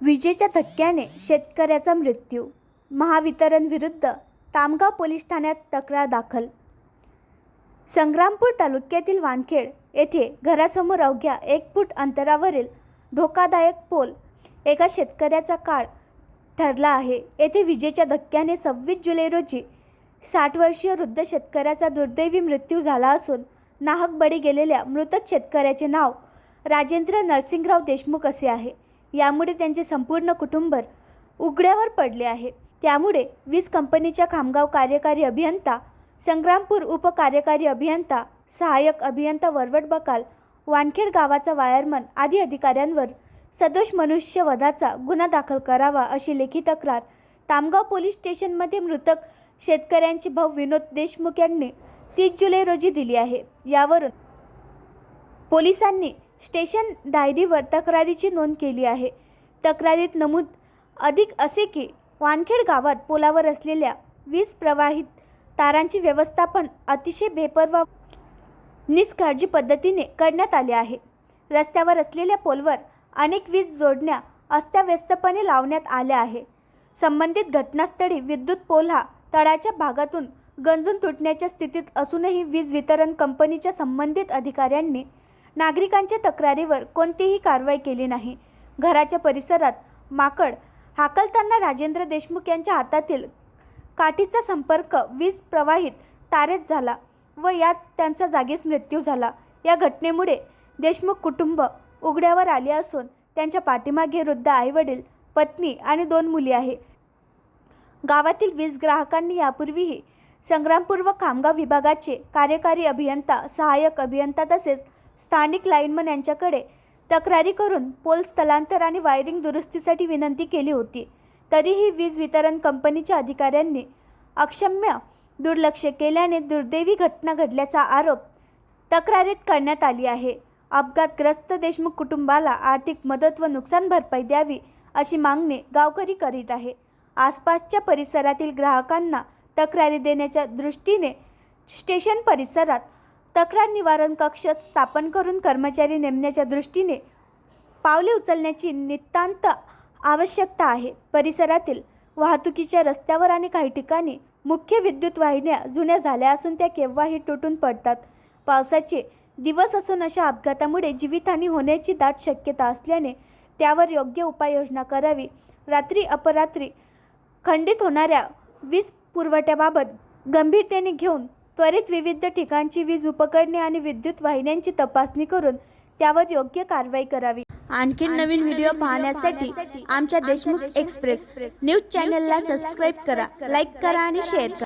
विजेच्या धक्क्याने शेतकऱ्याचा मृत्यू महावितरण विरुद्ध तामगाव पोलीस ठाण्यात तक्रार दाखल. संग्रामपूर तालुक्यातील वानखेड येथे घरासमोर अवघ्या एक फूट अंतरावरील धोकादायक पोल एका शेतकऱ्याचा काळ ठरला आहे. येथे विजेच्या धक्क्याने सव्वीस जुलै रोजी साठ वर्षीय वृद्ध शेतकऱ्याचा दुर्दैवी मृत्यू झाला असून नाहक बळी गेलेल्या मृतक शेतकऱ्याचे नाव राजेंद्र नरसिंगराव देशमुख असे आहे. यामुळे त्यांचे संपूर्ण कुटुंब उघड्यावर पडले आहे. त्यामुळे वीज कंपनीच्या खामगाव कार्यकारी अभियंता संग्रामपूर उपकार्यकारी अभियंता सहाय्यक अभियंता वरवट बकाल वानखेड गावाचा वायरमन आदी अधिकाऱ्यांवर सदोष मनुष्यवधाचा गुन्हा दाखल करावा अशी लेखी तक्रार तामगाव पोलीस स्टेशनमध्ये मृतक शेतकऱ्यांचे भाऊ विनोद देशमुख यांनी तीस जुलै रोजी दिली आहे. यावरून पोलिसांनी स्टेशन डायरीवर तक्रारीची नोंद केली आहे. तक्रारीत नमूद अधिक असे की वानखेड गावात पोलावर असलेल्या वीज प्रवाहित तारांची व्यवस्थापन अतिशय बेपर्वा निष्काळजी पद्धतीने करण्यात आले आहे. रस्त्यावर असलेल्या पोलवर अनेक वीज जोडण्या अस्ताव्यस्तपणे लावण्यात आल्या आहे. संबंधित घटनास्थळी विद्युत पोल हा तळाच्या भागातून गंजून तुटण्याच्या स्थितीत असूनही वीज वितरण कंपनीच्या संबंधित अधिकाऱ्यांनी नागरिकांच्या तक्रारीवर कोणतीही कारवाई केली नाही. घराच्या परिसरात माकड हाकलताना राजेंद्र देशमुख यांच्या हातातील काठीचा संपर्क वीज प्रवाहित तारेत झाला व यात त्यांचा जागीच मृत्यू झाला. या घटनेमुळे देशमुख कुटुंब उघड्यावर आले असून त्यांच्या पाठीमागे वृद्ध आईवडील पत्नी आणि दोन मुली आहे. गावातील वीज ग्राहकांनी यापूर्वीही संग्रामपूर्व खामगाव विभागाचे कार्यकारी अभियंता सहाय्यक अभियंता तसेच स्थानिक लाईनमन यांच्याकडे तक्रारी करून पोल स्थलांतर आणि वायरिंग दुरुस्तीसाठी विनंती केली होती. तरीही वीज वितरण कंपनीच्या अधिकाऱ्यांनी अक्षम्य दुर्लक्ष केल्याने दुर्दैवी घटना घडल्याचा आरोप तक्रारीत करण्यात आली आहे. अपघातग्रस्त देशमुख कुटुंबाला आर्थिक मदत व नुकसान भरपाई द्यावी अशी मागणी गावकरी करीत आहे. आसपासच्या परिसरातील ग्राहकांना तक्रारी देण्याच्या दृष्टीने स्टेशन परिसरात तक्रार निवारण कक्ष स्थापन करून कर्मचारी नेमण्याच्या दृष्टीने पावले उचलण्याची नितांत आवश्यकता आहे. परिसरातील वाहतुकीच्या रस्त्यावर आणि काही ठिकाणी मुख्य विद्युत वाहिन्या जुन्या झाल्या असून त्या केव्हाही तुटून पडतात. पावसाचे दिवस असून अशा अपघातामुळे जीवितहानी होण्याची दाट शक्यता असल्याने त्यावर योग्य उपाययोजना करावी. रात्री अपरात्री खंडित होणाऱ्या वीज पुरवठ्याबाबत गंभीरतेने घेऊन त्वरित विविध ठिकाणची वीज उपकरणे आणि विद्युत वाहिन्यांची तपासणी करून त्यावर योग्य कारवाई करावी. आणखी नवीन व्हिडिओ पाहण्यासाठी आमच्या देशमुख एक्सप्रेस. न्यूज चॅनलला सबस्क्राईब करा लाईक करा आणि शेअर करा.